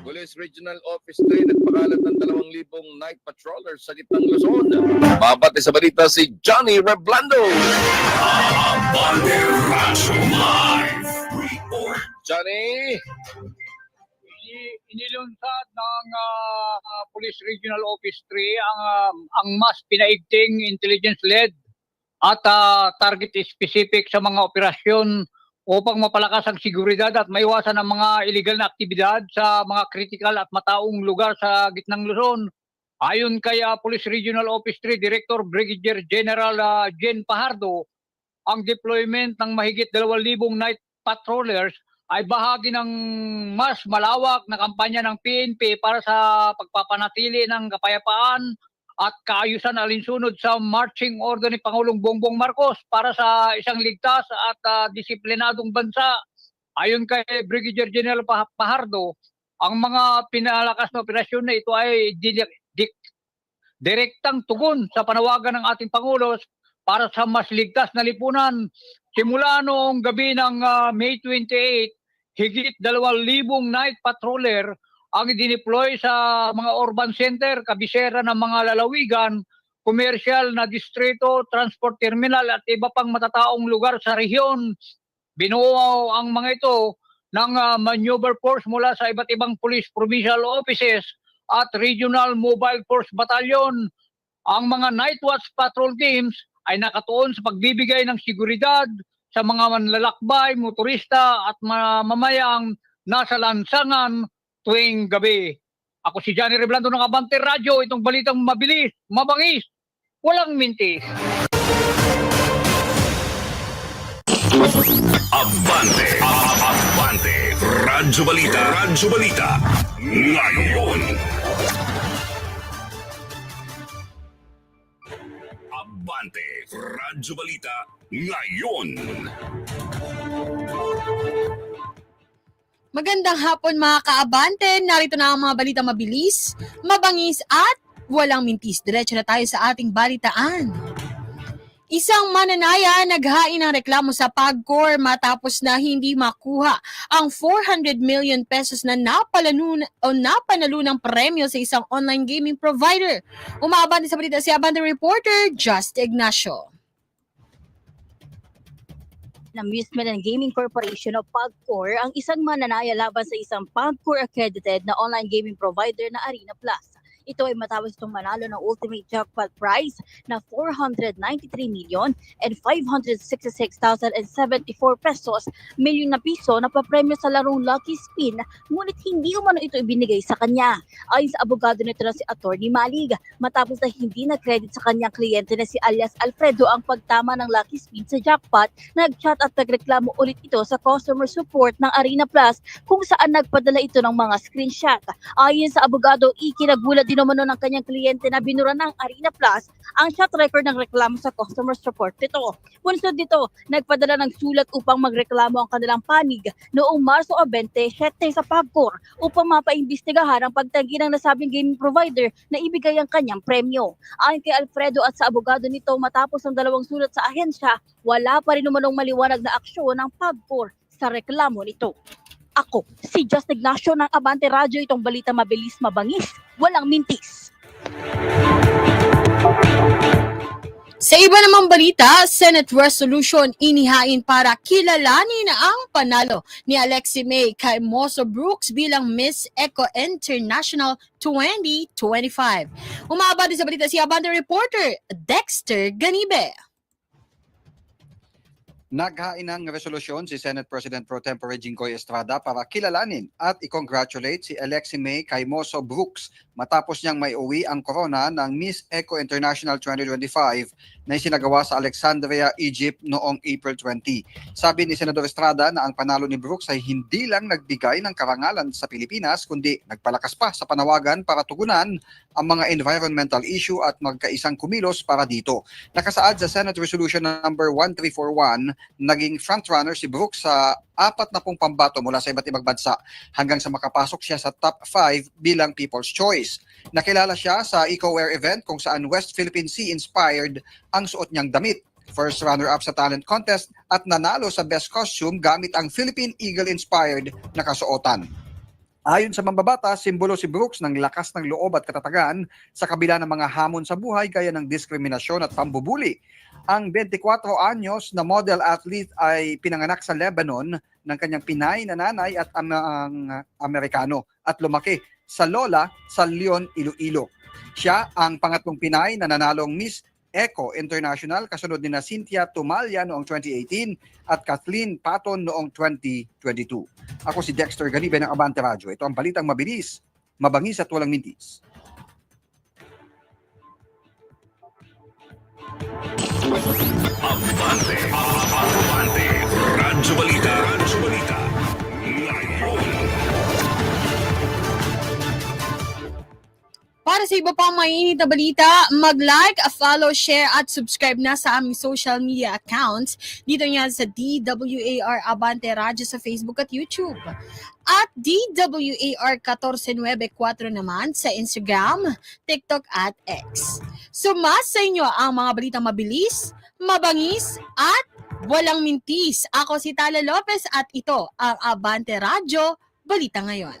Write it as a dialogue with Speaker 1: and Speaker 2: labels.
Speaker 1: Police Regional Office 3 nagpakalat ng 2,000 night patrollers sa gitnang Luzon. Babati sa balita si Johnny Reblando. Johnny!
Speaker 2: ini- inilunsad ng ah, Police Regional Office 3 ang ah, ang mas pinaigting intelligence-led at ah, target specific sa mga operasyon upang mapalakas ang seguridad at maiwasan ang mga illegal na aktibidad sa mga critical at mataong lugar sa gitnang Luzon. Ayon kay ah, Police Regional Office 3 Director Brigadier General ah, Jen Pajardo, ang deployment ng mahigit 2,000 night patrollers ay bahagi ng mas malawak na kampanya ng PNP para sa pagpapanatili ng kapayapaan at kaayusan alinsunod sa marching order ni Pangulong Bongbong Marcos para sa isang ligtas at ah, disiplinadong bansa. Ayon kay Brigadier General Pah- Pajardo, ang mga pinalakas na operasyon na ito ay di- di- direktang tugon sa panawagan ng ating Pangulo para sa mas ligtas na lipunan. Simula noong gabi ng ah, May 28, higit 2,000 night patroller ang dineploy sa mga urban center, kabisera ng mga lalawigan, komersyal na distrito, transport terminal at iba pang matataong lugar sa rehiyon. Binuo ang mga ito ng ah, maneuver force mula sa iba't ibang police provincial offices at regional mobile force battalion. Ang mga night watch patrol teams ay nakatuon sa pagbibigay ng seguridad sa mga manlalakbay, motorista at ma- mamayang nasa lansangan tuwing gabi. Ako si Johnny Reblando ng Abante Radio, itong balitang mabilis, mabangis, walang mintis.
Speaker 3: Abante. Abante. Radyo Balita. Radyo Balita. Ngayon. Abante. Radyo Balita. Ngayon.
Speaker 4: Magandang hapon mga kaabante. Narito na ang mga balita mabilis, mabangis at walang mintis. Diretso na tayo sa ating balitaan. Isang mananaya naghain ng reklamo sa PAGCOR matapos na hindi makuha ang 400 million pesos na napalano o napanalo ng premyo sa isang online gaming provider. Umabante sa balita si Abante reporter Just Ignacio.
Speaker 5: Ng Amusement and Gaming Corporation o PAGCOR ang isang mananaya laban sa isang PAGCOR accredited na online gaming provider na Arena Plus. Ito ay matapos itong manalo ng ultimate jackpot prize na 493 million and 566,074 pesos milyon na piso na papremyo sa larong Lucky Spin ngunit hindi umano ito ibinigay sa kanya. Ayon sa abogado nito na si Attorney Malig, matapos na hindi na-credit sa kanyang kliyente na si alias Alfredo ang pagtama ng Lucky Spin sa jackpot, nag-chat at nagreklamo ulit ito sa customer support ng Arena Plus kung saan nagpadala ito ng mga screenshot. Ayon sa abogado, ikinagulat din umano ng kanyang kliyente na binura ng Arena Plus ang chat record ng reklamo sa customer support nito. Punsod dito, nagpadala ng sulat upang magreklamo ang kanilang panig noong Marso 27 sa PAGCOR upang mapaimbestigahan ang pagtanggi ng nasabing gaming provider na ibigay ang kanyang premyo. Ayon kay Alfredo at sa abogado nito matapos ang dalawang sulat sa ahensya, wala pa rin umanong maliwanag na aksyon ng PAGCOR sa reklamo nito. Ako, si Just Ignacio ng Abante Radio, itong balita mabilis, mabangis, walang mintis.
Speaker 4: Sa iba namang balita, Senate resolution inihain para kilalanin ang panalo ni Alexi May kay Moso Brooks bilang Miss Eco International 2025. Umabati sa balita si Abante reporter Dexter Ganibe.
Speaker 6: Naghain ng resolusyon si Senate President Pro Tempore Jinggoy Estrada para kilalanin at i-congratulate si Alexi May Caimoso Brooks matapos niyang may uwi ang corona ng Miss Eco International 2025 na isinagawa sa Alexandria, Egypt noong April 20. Sabi ni Senador Estrada na ang panalo ni Brooks ay hindi lang nagbigay ng karangalan sa Pilipinas kundi nagpalakas pa sa panawagan para tugunan ang mga environmental issue at magkaisang kumilos para dito. Nakasaad sa Senate Resolution number 1341 naging frontrunner si Brooks sa apat na pong pambato mula sa iba't ibang bansa hanggang sa makapasok siya sa top 5 bilang People's Choice. Nakilala siya sa EcoWare event kung saan West Philippine Sea inspired ang suot niyang damit. First runner-up sa talent contest at nanalo sa best costume gamit ang Philippine Eagle inspired na kasuotan. Ayon sa mambabata, simbolo si Brooks ng lakas ng loob at katatagan sa kabila ng mga hamon sa buhay gaya ng diskriminasyon at pambubuli. Ang 24 anyos na model athlete ay pinanganak sa Lebanon ng kanyang Pinay na nanay at amang Amerikano at lumaki sa Lola sa Leon, Iloilo. Siya ang pangatlong Pinay na nanalong Miss Eco International kasunod ni na Cynthia Tumalia noong 2018 at Kathleen Patton noong 2022. Ako si Dexter Ganibe ng Abante Radio. Ito ang balitang mabilis, mabangis at walang mintis.
Speaker 3: Abante. Abante.
Speaker 4: Sa iba pang mainit na balita, mag-like, follow, share at subscribe na sa aming social media accounts. Dito yan sa DWAR Abante Radio sa Facebook at YouTube. At DWAR 1494 naman sa Instagram, TikTok at X. Sumas sa inyo ang mga balitang mabilis, mabangis at walang mintis. Ako si Tala Lopez at ito ang Abante Radio Balita Ngayon.